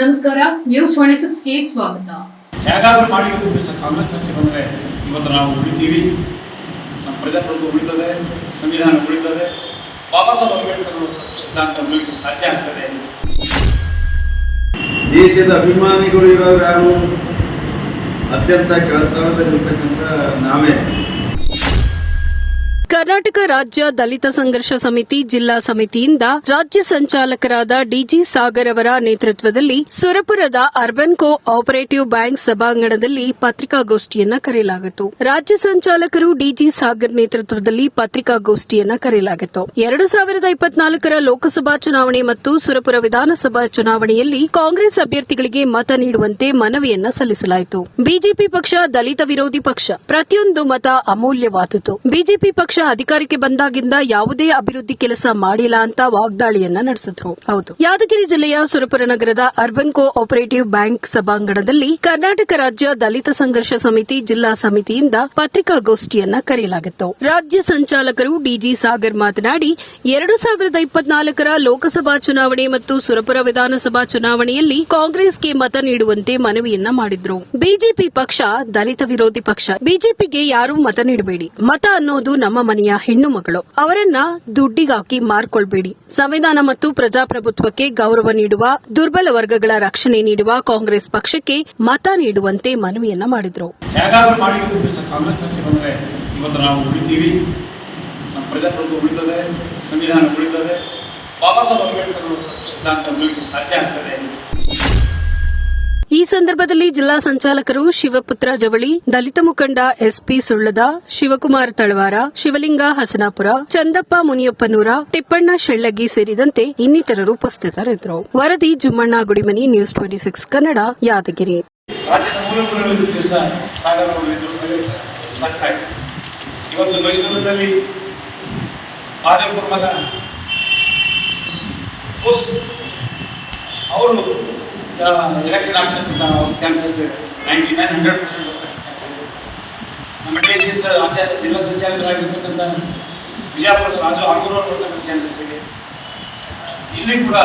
ನಮಸ್ಕಾರ news twenty ಸಿಕ್ಸ್ಗೆ ಸ್ವಾಗತ. ಹೇಗಾದ್ರೂ ಮಾಡಿ ಕಾಂಗ್ರೆಸ್ ಪಕ್ಷ ಬಂದರೆ ಇವತ್ತು ನಾವು ಉಳಿತೀವಿ. ನಮ್ಮ ಪ್ರಜಾಪ್ರಭುತ್ವ ಉಳಿತದೆ ಸಂವಿಧಾನ ಉಳಿತದೆ. ಬಾಬಾ ಸಾಹೇಬ್ ಅಂಬೇಡ್ಕರ್ ಸಿದ್ಧಾಂತ ಉಳಿಲಿಕ್ಕೆ ಸಾಧ್ಯ ಆಗ್ತದೆ. ದೇಶದ ಅಭಿಮಾನಿಗಳು ಇರೋರು ಯಾರು? ಅತ್ಯಂತ ಕೆಳತಳದಲ್ಲಿರ್ತಕ್ಕಂಥ ನಾವೇ. ಕರ್ನಾಟಕ ರಾಜ್ಯ ದಲಿತ ಸಂಘರ್ಷ ಸಮಿತಿ ಜಿಲ್ಲಾ ಸಮಿತಿಯಿಂದ ರಾಜ್ಯ ಸಂಚಾಲಕರಾದ ಡಿಜಿ ಸಾಗರ್ ಅವರ ನೇತೃತ್ವದಲ್ಲಿ ಸುರಪುರದ ಅರ್ಬನ್ ಕೋ ಆಪರೇಟಿವ್ ಬ್ಯಾಂಕ್ ಸಭಾಂಗಣದಲ್ಲಿ ಪತ್ರಿಕಾಗೋಷ್ಠಿಯನ್ನ ಕರೆಯಲಾಗಿತ್ತು. ರಾಜ್ಯ ಸಂಚಾಲಕರು ಡಿಜಿ ಸಾಗರ್ ನೇತೃತ್ವದಲ್ಲಿ ಪತ್ರಿಕಾಗೋಷ್ಠಿಯನ್ನ ಕರೆಯಲಾಗಿತ್ತು. ಎರಡು ಸಾವಿರದ ಇಪ್ಪತ್ನಾಲ್ಕರ ಲೋಕಸಭಾ ಚುನಾವಣೆ ಮತ್ತು ಸುರಪುರ ವಿಧಾನಸಭಾ ಚುನಾವಣೆಯಲ್ಲಿ ಕಾಂಗ್ರೆಸ್ ಅಭ್ಯರ್ಥಿಗಳಿಗೆ ಮತ ನೀಡುವಂತೆ ಮನವಿಯನ್ನ ಸಲ್ಲಿಸಲಾಯಿತು. ಬಿಜೆಪಿ ಪಕ್ಷ ದಲಿತ ವಿರೋಧಿ ಪಕ್ಷ. ಪ್ರತಿಯೊಂದು ಮತ ಅಮೂಲ್ಯವಾದುದು ಬಿಜೆಪಿ ಪಕ್ಷ ಅಧಿಕಾರಕ್ಕೆ ಬಂದಾಗಿಂದ ಯಾವುದೇ ಅಭಿವೃದ್ಧಿ ಕೆಲಸ ಮಾಡಿಲ್ಲ ಅಂತ ವಾಗ್ದಾಳಿಯನ್ನ ನಡೆಸಿದ್ರು. ಹೌದು. ಯಾದಗಿರಿ ಜಿಲ್ಲೆಯ ಸುರಪುರ ನಗರದ ಅರ್ಬನ್ ಕೋ ಆಪರೇಟಿವ್ ಬ್ಯಾಂಕ್ ಸಭಾಂಗಣದಲ್ಲಿ ಕರ್ನಾಟಕ ರಾಜ್ಯ ದಲಿತ ಸಂಘರ್ಷ ಸಮಿತಿ ಜಿಲ್ಲಾ ಸಮಿತಿಯಿಂದ ಪತ್ರಿಕಾಗೋಷ್ಠಿಯನ್ನ ಕರೆಯಲಾಗಿತ್ತು. ರಾಜ್ಯ ಸಂಚಾಲಕರು ಡಿಜಿ ಸಾಗರ್ ಮಾತನಾಡಿ, ಎರಡು ಸಾವಿರದ ಇಪ್ಪತ್ನಾಲ್ಕರ ಲೋಕಸಭಾ ಚುನಾವಣೆ ಮತ್ತು ಸುರಪುರ ವಿಧಾನಸಭಾ ಚುನಾವಣೆಯಲ್ಲಿ ಕಾಂಗ್ರೆಸ್ಗೆ ಮತ ನೀಡುವಂತೆ ಮನವಿಯನ್ನ ಮಾಡಿದ್ರು. ಬಿಜೆಪಿ ಪಕ್ಷ, ದಲಿತ ವಿರೋಧಿ ಪಕ್ಷ. ಬಿಜೆಪಿಗೆ ಯಾರೂ ಮತ ನೀಡಬೇಡಿ. ಮತ ಅನ್ನೋದು ನಮ್ಮ ಮನೆಯ ಹೆಣ್ಣು ಮಗಳು ಅವರನ್ನ ದುಡ್ಡಿಗಾಕಿ ಮಾರ್ಕೊಳ್ಬೇಡಿ. ಸಂವಿಧಾನ ಮತ್ತು ಪ್ರಜಾಪ್ರಭುತ್ವಕ್ಕೆ ಗೌರವ ನೀಡುವ, ದುರ್ಬಲ ವರ್ಗಗಳ ರಕ್ಷಣೆ ನೀಡುವ ಕಾಂಗ್ರೆಸ್ ಪಕ್ಷಕ್ಕೆ ಮತ ನೀಡುವಂತೆ ಮನವಿಯನ್ನ ಮಾಡಿದ್ರು. ಸಂವಿಧಾನ ಸಿದ್ಧಾಂತ ಸಾಧ್ಯ ಆಗ್ತದೆ. ಈ ಸಂದರ್ಭದಲ್ಲಿ ಜಿಲ್ಲಾ ಸಂಚಾಲಕರು ಶಿವಪುತ್ರ ಜವಳಿ, ದಲಿತ ಮುಖಂಡ ಎಸ್ಪಿ ಸುಳ್ಳದ, ಶಿವಕುಮಾರ್ ತಳವಾರ, ಶಿವಲಿಂಗ ಹಸನಾಪುರ, ಚಂದಪ್ಪ ಮುನಿಯಪ್ಪನೂರ, ತಿಪ್ಪಣ್ಣ ಶೆಳ್ಳಗಿ ಸೇರಿದಂತೆ ಇನ್ನಿತರರು ಉಪಸ್ಥಿತರಿದ್ದರು. ವರದಿ Jummanna Gudimani, news twenty six Kannada, Yadgiri. ಅವರು ಎಲೆಕ್ಷನ್ ಆಗ್ತಕ್ಕಂಥ chances ninety nine hundred percent ಇದೆ ನಮ್ಮ ಡಿ ಸಿ ಎಸ್ ಆಚಾರ್ಯ, ಜಿಲ್ಲಾ ಸಂಚಾಲಕರಾಗಿರ್ತಕ್ಕಂಥ ಬಿಜಾಪುರದ ರಾಜು ಆರ್ಗೂರ್ ಅವರು ಚಾನ್ಸಸ್ ಇದೆ. ಇಲ್ಲಿ ಕೂಡ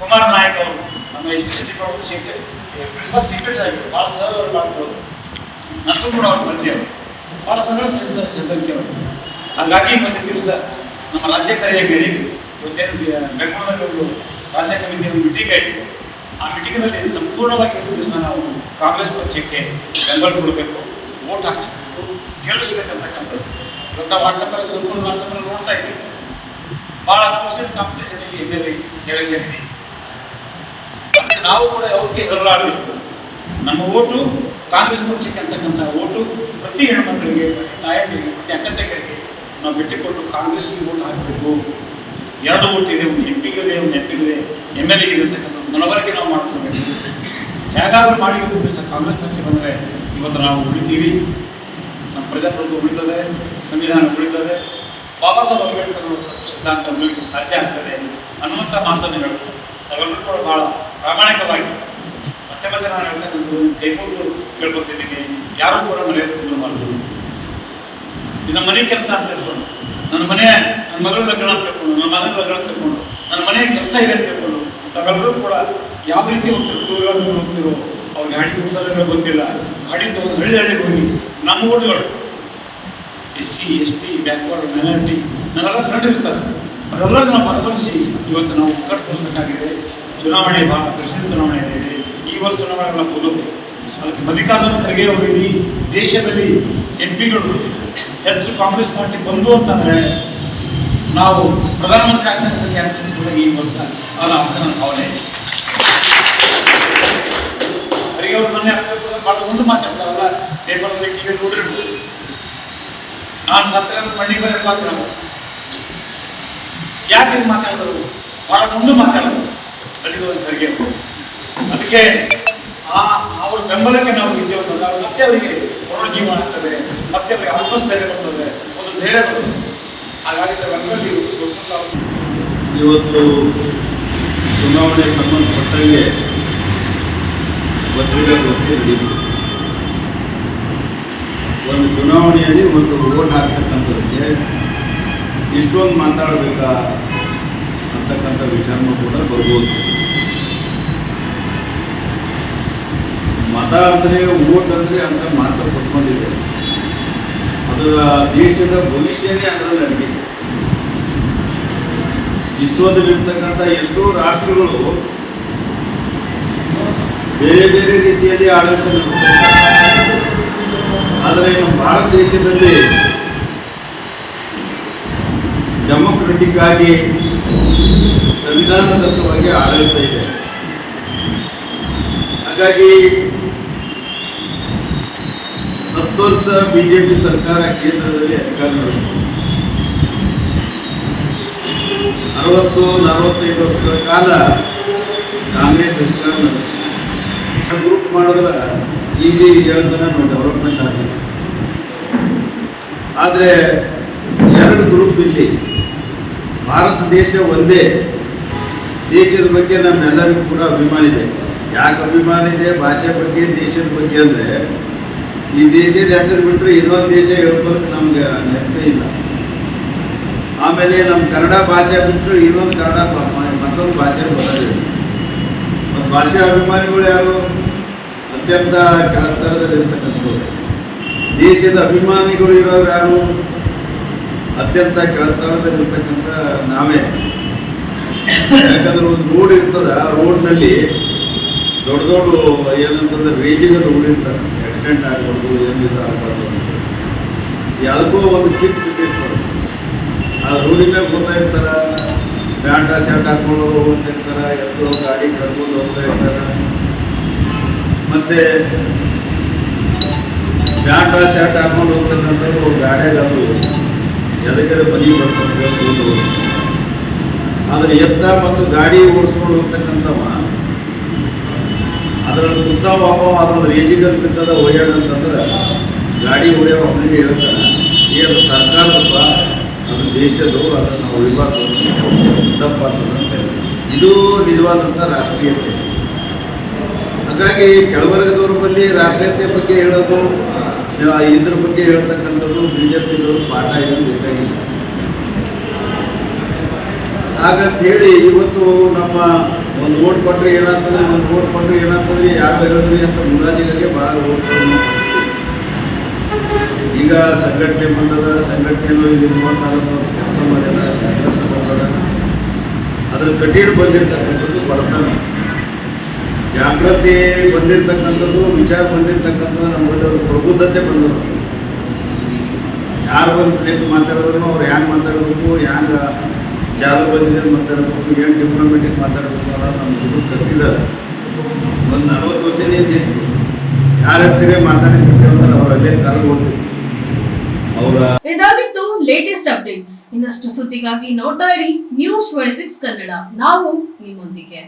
ಕುಮಾರ್ ನಾಯಕ್ ಅವರು, ನಮ್ಮ education department secret principal secret ಆಗಿದ್ರು. ಭಾಳ ಸರ್ ಅವರು ಮಾಡ್ಬೋದು ನನಗೂ ಕೂಡ ಅವ್ರ ಪರಿಚಯ ಭಾಳ ಸರಳ ಸಿದ್ಧ ಸಿದ್ಧಂತೆ ಅವರು. ಹಾಗಾಗಿ ಇವತ್ತಿನ ದಿವಸ ನಮ್ಮ ರಾಜ್ಯ ಕರೆಯ ಇವತ್ತೇನು ಬೆಂಗಳೂರಲ್ಲಿ ಒಂದು ರಾಜ್ಯ ಕಮಿಟಿಯ ಮೀಟಿಂಗ್ ಆಯಿತು. ಆ ಮೀಟಿಂಗ್ನಲ್ಲಿ ಸಂಪೂರ್ಣವಾಗಿ ದಿವಸ ನಾವು ಕಾಂಗ್ರೆಸ್ ಪಕ್ಷಕ್ಕೆ ಬೆಂಬಲ ಕೊಡಬೇಕು ವೋಟ್ ಹಾಕಿಸ್ಬೇಕು, ಗೆಲ್ಲಿಸ್ಬೇಕಂತಕ್ಕಂಥದ್ದು. ಇವತ್ತು ವಾಟ್ಸಪ್ಪಲ್ಲಿ ಸ್ವಲ್ಪ ವಾಟ್ಸಪ್ಪಲ್ಲಿ ನೋಡ್ತಾ ಇದ್ದೀವಿ. ಭಾಳ ಪರ್ಸೆಂಟ್ ಕಾಂಪಿಟೇಷನ್ ಇಲ್ಲಿ ಎಂ ಎಲ್ ಎಲೆಕ್ಷನ್ ಇದೆ. ಅದಕ್ಕೆ ನಾವು ಕೂಡ ಯಾವತ್ತೇ ಹೊರಲಾಡಬೇಕು ನಮ್ಮ ಓಟು ಕಾಂಗ್ರೆಸ್ ಪಕ್ಷಕ್ಕೆ ಅಂತಕ್ಕಂಥ ಓಟು ಪ್ರತಿ ಹೆಣ್ಮಕ್ಳಿಗೆ, ಪ್ರತಿ ತಾಯಂದಿರಿಗೆ, ಪ್ರತಿ ಅಕ್ಕ ತಂಗಿಯರಿಗೆ ನಾವು ಬಿಟ್ಟುಕೊಟ್ಟು ಕಾಂಗ್ರೆಸ್ಗೆ ಓಟ್ ಹಾಕಬೇಕು. ಎರಡು ಓಟ್ ಇದೆ, ಒಂದು ಎಂ ಪಿಗಿದೆ ಒಂದು ಎಂ ಪಿಗಿದೆ ಎಂ ಎಲ್ ಎ ಇದೆ ಅಂತಕ್ಕಂಥದ್ದು ಮನವರಿಕೆ ನಾವು ಮಾಡ್ಕೊಳ್ಬೇಕು. ಹೇಗಾದರೂ ಮಾಡಿ ಕಾಂಗ್ರೆಸ್ ಪಕ್ಷ ಬಂದರೆ ಇವತ್ತು ನಾವು ಉಳಿತೀವಿ. ನಮ್ಮ ಪ್ರಜಾಪ್ರಭುತ್ವ ಉಳಿತದೆ, ಸಂವಿಧಾನ ಉಳಿತದೆ. ಬಾಬಾ ಸಾಹೇಬ್ ಅಂಬೇಡ್ಕರ್ ಸಿದ್ಧಾಂತ ಉಳಿಲಿಕ್ಕೆ ಸಾಧ್ಯ ಆಗ್ತದೆ ಅನ್ನುವಂಥ ಮಾತನ್ನು ನಾವೆಲ್ಲರೂ ಕೂಡ ಬಹಳ ಪ್ರಾಮಾಣಿಕವಾಗಿ ಮತ್ತೆ ಮತ್ತೆ ನಾನು ಹೇಳ್ತಕ್ಕಂಥದ್ದು ಕೈಗೊಂಡು ಕೇಳ್ಕೊತಿದ್ದೀನಿ. ಯಾರೂ ಕೂಡ ಮನೆಯಲ್ಲಿ ಕುಂದ್ರು ಮಾಡ್ಬೋದು. ಇದು ಮನೆ ಕೆಲಸ ಅಂತ ತಿಳ್ಕೊಂಡು, ನನ್ನ ಮನೆ, ನನ್ನ ಮಗಳ ಲಗ್ನ ಅಂತ ತಿಳ್ಕೊಂಡು, ನನ್ನ ಮಗನ ಲಗ್ನ ತಿಳ್ಕೊಂಡು, ನನ್ನ ಮನೆಯ ಕೆಲಸ ಇದೆ ಅಂತ ತಿಳ್ಕೊಂಡು ತಾವೆಲ್ಲರೂ ಕೂಡ ಯಾವ ರೀತಿ ಹೋಗ್ತಿರೋ ಟೂ ಹೋಗ್ತಿರೋ ಅವ್ರು ಗಾಡಿ ಕೊಡ್ತಾರೆ ಗೊತ್ತಿಲ್ಲ. ಗಾಡಿ ತಗೊಂಡು ಹಳ್ಳಿ ಹಳ್ಳಿಗೆ ಹೋಗಿ, ನಮ್ಮ ಓಟ್ಗಳು. S C, S T, backward, minority, ನನ್ನೆಲ್ಲ ಫ್ರೆಂಡ್ ಇರ್ತಾರೆ. ಅವರೆಲ್ಲರೂ ನಾವು ಮನವೊಲಿಸಿ ಇವತ್ತು ನಾವು ಒಗ್ಗಟ್ಟುಗೊಳಿಸಬೇಕಾಗಿದೆ ಚುನಾವಣೆ ಭಾಳ ಪ್ರಸಿದ್ಧ ಚುನಾವಣೆ ಇದೆ. ಈ ವರ್ಷ ಚುನಾವಣೆ ಓದೋದು ಅದಕ್ಕೆ ಮಲ್ಲಿಕಾರ್ಜುನ ಖರ್ಗೆ ದೇಶದಲ್ಲಿ ಎಂ ಪಿಗಳು ಹೆಚ್ಚು ಕಾಂಗ್ರೆಸ್ ಪಾರ್ಟಿ ಬಂದು ಅಂತಂದರೆ ನಾವು ಪ್ರಧಾನಮಂತ್ರಿ ಆಗ್ತಕ್ಕಂಥ ಚಾನ್ಸಸ್ ಕೂಡ ಈ ವರ್ಷ ಅಲ್ಲ ಅಂತ ನನ್ನ ಭಾವನೆ ಅವರಿಗೆ ಅವ್ರು ಮೊನ್ನೆ ಭಾಳ ಮುಂದೆ ಮಾತಾಡ್ತಾರಲ್ಲ ಪೇಪರಲ್ಲಿ ಟಿವಿ ನೋಡಿರ್ಬೋದು ನಾನು ಸತ್ರ ಮಣ್ಣಿಗೆ ಬರಕ್ಕೆ ಮಾತ್ರ ಯಾಕೆ ಇದು ಮಾತಾಡಿದ್ರು ಭಾಳ ಮುಂದೆ ಮಾತಾಡೋದು ಖರ್ಗೆ. ಅದಕ್ಕೆ ಆ, ಅವ್ರ ಬೆಂಬಲಕ್ಕೆ ನಾವು ಇದ್ದೇವೆ ಅಂತಂದ್ರೆ ಮತ್ತೆ ಅವರಿಗೆ ಪುನರ್ಜೀವನ ಆಗ್ತದೆ, ಮತ್ತೆ ಅವರಿಗೆ ಆತ್ಮಸ್ಥೈರ್ಯ ಬರ್ತದೆ, ಒಂದು ಧೈರ್ಯ ಬರ್ತದೆ. ಇವತ್ತು ಚುನಾವಣೆ ಸಂಬಂಧಪಟ್ಟಂಗೆ ಪತ್ರಿಕಾಗೋಷ್ಠಿ ನಡೆಯಿತು. ಒಂದು ಚುನಾವಣೆಯಲ್ಲಿ ಒಂದು ಓಟ್ ಹಾಕ್ತಕ್ಕಂಥದ್ದಕ್ಕೆ ಇಷ್ಟೊಂದು ಮಾತಾಡಬೇಕಾ ಅಂತಕ್ಕಂಥ ವಿಚಾರನೂ ಕೂಡ ಬರ್ಬೋದು. ಮತ ಅಂದರೆ ಓಟ್ ಅಂದರೆ ಅಂತ ಮಾತ್ರ ಕೊಟ್ಕೊಂಡಿದೆ. ಅದರ ದೇಶದ ಭವಿಷ್ಯನೇ ಅದರಲ್ಲಿ ಅಡಗಿದೆ. ವಿಶ್ವದಲ್ಲಿರ್ತಕ್ಕಂಥ ಎಷ್ಟೋ ರಾಷ್ಟ್ರಗಳು ಬೇರೆ ಬೇರೆ ರೀತಿಯಲ್ಲಿ ಆಡಳಿತ ಆದರೆ ನಮ್ಮ ಭಾರತ ದೇಶದಲ್ಲಿ ಡೆಮೊಕ್ರೆಟಿಕ್ ಆಗಿ ಸಂವಿಧಾನದತ್ತವಾಗಿ ಆಡಳಿತ ಇದೆ. ಹಾಗಾಗಿ ಬಿಜೆಪಿ ಸರ್ಕಾರ ಕೇಂದ್ರದಲ್ಲಿ ಅಧಿಕಾರ ನಡೆಸಿದೆ. ಅರವತ್ತು, ನಲವತ್ತೈದು ವರ್ಷಗಳ ಕಾಲ ಕಾಂಗ್ರೆಸ್ ಅಧಿಕಾರ ನಡೆಸಿದೆ. ಗ್ರೂಪ್ ಮಾಡಿದ್ರೆ ಈಜಿ ಹೇಳ್ತಾನೆ ನಾವು ಡೆವಲಪ್ಮೆಂಟ್ ಆಗಿದೆ. ಆದರೆ ಎರಡು ಗ್ರೂಪ್ ಇಲ್ಲಿ. ಭಾರತ ದೇಶ ಒಂದೇ. ದೇಶದ ಬಗ್ಗೆ ನಮ್ಮೆಲ್ಲರಿಗೂ ಕೂಡ ಅಭಿಮಾನ ಇದೆ. ಯಾಕೆ ಅಭಿಮಾನ ಇದೆ? ಭಾಷೆ ಬಗ್ಗೆ, ದೇಶದ ಬಗ್ಗೆ ಅಂದರೆ ಈ ದೇಶದ ಹೆಸರು ಬಿಟ್ಟರೆ ಇನ್ನೊಂದು ದೇಶ ಹೇಳ್ಕೊಳಕ್ಕೆ ನಮ್ಗೆ ನೆನಪೇ ಇಲ್ಲ. ಆಮೇಲೆ ನಮ್ಮ ಕನ್ನಡ ಭಾಷೆ ಬಿಟ್ಟರೆ ಇನ್ನೊಂದು ಕನ್ನಡ ಮತ್ತೊಂದು ಭಾಷೆ ಬರೋದಿಲ್ಲ ಮತ್ತು ಭಾಷೆ ಅಭಿಮಾನಿಗಳು ಯಾರು? ಅತ್ಯಂತ ಕೆಳಸ್ತರದಲ್ಲಿರ್ತಕ್ಕಂಥವ್ರು. ದೇಶದ ಅಭಿಮಾನಿಗಳು ಇರೋರು ಯಾರು? ಅತ್ಯಂತ ಕೆಳಸ್ತರದಲ್ಲಿರ್ತಕ್ಕಂಥ ನಾವೇ. ಯಾಕಂದ್ರೆ ಒಂದು ರೋಡ್ ಇರ್ತದ ರೋಡ್ನಲ್ಲಿ ದೊಡ್ಡ ದೊಡ್ಡ ಏನಂತಂದ್ರೆ ರೇಜಿಗೆ ರೋಡ್ ಇರ್ತಾರೆ ಆಕ್ಸಿಡೆಂಟ್ ಆಗ್ಬಾರ್ದು ಏನು ಇದು ಆಗ್ಬಾರ್ದು ಅಂತ. ಯಾವುದಕ್ಕೂ ಒಂದು ಕಿಟ್ ಬಿದ್ದಿರ್ತಾರೆ ಆ ರೋಡಿನ ಹೋಗ್ತಾ ಇರ್ತಾರ ಪ್ಯಾಂಟ ಶರ್ಟ್ ಹಾಕೊಂಡು ಹೋಗ್ತಿರ್ತಾರೆ ಎತ್ತೋ ಗಾಡಿ ಕಡ್ಕೊಂಡು ಹೋಗ್ತಾ ಇರ್ತಾರೆ. ಮತ್ತೆ ಪ್ಯಾಂಟ ಶರ್ಟ್ ಹಾಕೊಂಡು ಹೋಗ್ತಕ್ಕಂಥವ್ರು ಗಾಡಿಯಾಗ ಅದು ಎದಕ್ಕೆ ಬಲಿ ಬರ್ತಾರೆ ಆದರೆ ಎತ್ತ ಮತ್ತು ಗಾಡಿ ಓಡಿಸ್ಕೊಂಡು ಹೋಗ್ತಕ್ಕಂಥವ ಅದರಲ್ಲಿ ಕುಂತಾವ ಅಪ್ಪ ಅದೊಂದು ರೇಜಿಗಲ್ ಓಡಾಡ ಅಂತಂದ್ರೆ ಗಾಡಿ ಹೊಡೆಯೋ ಅವನಿಗೆ ಹೇಳ್ತಾನೆ, ಏ, ಅದು ಸರ್ಕಾರದಪ್ಪ, ಅದು ದೇಶದ್ದು ಅದನ್ನು ನಾವು ಉಳಿಬಾರ್ದು ತಪ್ಪ ಅಂತ. ಇದು ನಿಜವಾದಂಥ ರಾಷ್ಟ್ರೀಯತೆ ಹಾಗಾಗಿ ಕೆಳವರ್ಗದವ್ರ ಬಳಿ ರಾಷ್ಟ್ರೀಯತೆ ಬಗ್ಗೆ ಹೇಳೋದು ಇದ್ರ ಬಗ್ಗೆ ಹೇಳ್ತಕ್ಕಂಥದ್ದು ಬಿ ಜೆ ಪಿದವರು ಪಾಠ ಏನು ಬೇಕಾಗಿಲ್ಲ ಹಾಗಂತ ಹೇಳಿ ಇವತ್ತು ನಮ್ಮ ಒಂದು ಓಟ್ ಕೊಟ್ಟರೆ ಏನಾಗ್ತದ್ರಿ ಒಂದು ಓಟ್ ಕೊಟ್ಟರೆ ಏನಾಗ್ತದ್ರಿ ಯಾರು ಹೇಳಿದ್ರಿ ಅಂತ ಮುಲಾಜಿಗಳಿಗೆ ಭಾಳ ಓಟ್ಗಳನ್ನು ಈಗ ಸಂಘಟನೆ ಬಂದದ ಸಂಘಟನೆಯನ್ನು ಇಲ್ಲಿ ಮೂವತ್ನಾಲ್ಕು ವರ್ಷ ಕೆಲಸ ಮಾಡ್ಯದ ಜಾಗ್ರತೆ ಬಂದದ ಅದ್ರ ಕಠಿಣ ಬಂದಿರತಕ್ಕಂಥದ್ದು ಬಡತನ. ಜಾಗ್ರತೆ ಬಂದಿರತಕ್ಕಂಥದ್ದು, ವಿಚಾರ ಬಂದಿರತಕ್ಕಂಥದ್ದು ನಮ್ಮಲ್ಲಿ ಒಂದು ಪ್ರಬುದ್ಧತೆ ಬಂದದ್ದು ಯಾರು ಬಂದು ನಿಂತು ಮಾತಾಡಿದ್ರು ಅವ್ರು ಹ್ಯಾಂಗೆ ಮಾತಾಡಬೇಕು ಹ್ಯಾಂಗೆ ಚಾಲು ಬಂದಿದೆ ಮಾತಾಡಬೇಕು, ಏನು ಡಿಪ್ಲೊಮೆಟಿಕ್ ಮಾತಾಡಬೇಕು ಅನ್ನೋದು ನಮ್ಮ ಹುಡುಗ ಕಲ್ತಿದ್ದಾರೆ ಒಂದು ನಲ್ವತ್ತು ವರ್ಷ ನಿಂತಿತ್ತು ಯಾರ ಹತ್ತಿರ ಮಾತಾಡಿದ್ರೆ ಅವರಲ್ಲೇ ಕರ್ಬೋದು ಅವರ ಇದಾಗಿತ್ತು ಲೇಟೆಸ್ಟ್ ಅಪ್ಡೇಟ್ಸ್ ಇನ್ನಷ್ಟು ಸುದ್ದಿಗಾಗಿ ನೋಡ್ತಾ ಇರಿ ನ್ಯೂಸ್ ಟ್ವೆಂಟಿ ಸಿಕ್ಸ್ ಕನ್ನಡ. ನಾವು ನಿಮ್ಮೊಂದಿಗೆ.